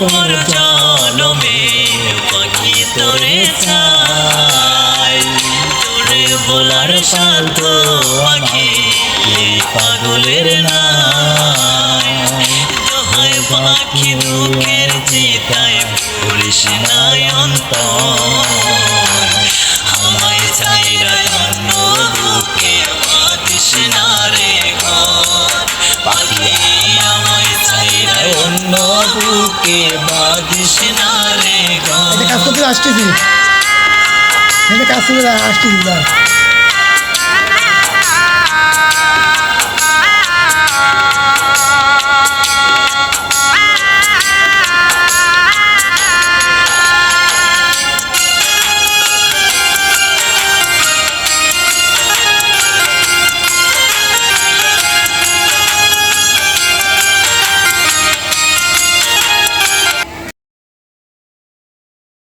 তোর জনমে পাখি তোরে চাই। তোরে বলার শান্ত আখি পাগলের নাই। তোহায় পাখি মুখের চিতায় পুলিশ নাই অন্তর। অন্য বুকে বাদিস না রে কাজ করতে আসতেছি। কাজ করতে আসতেছি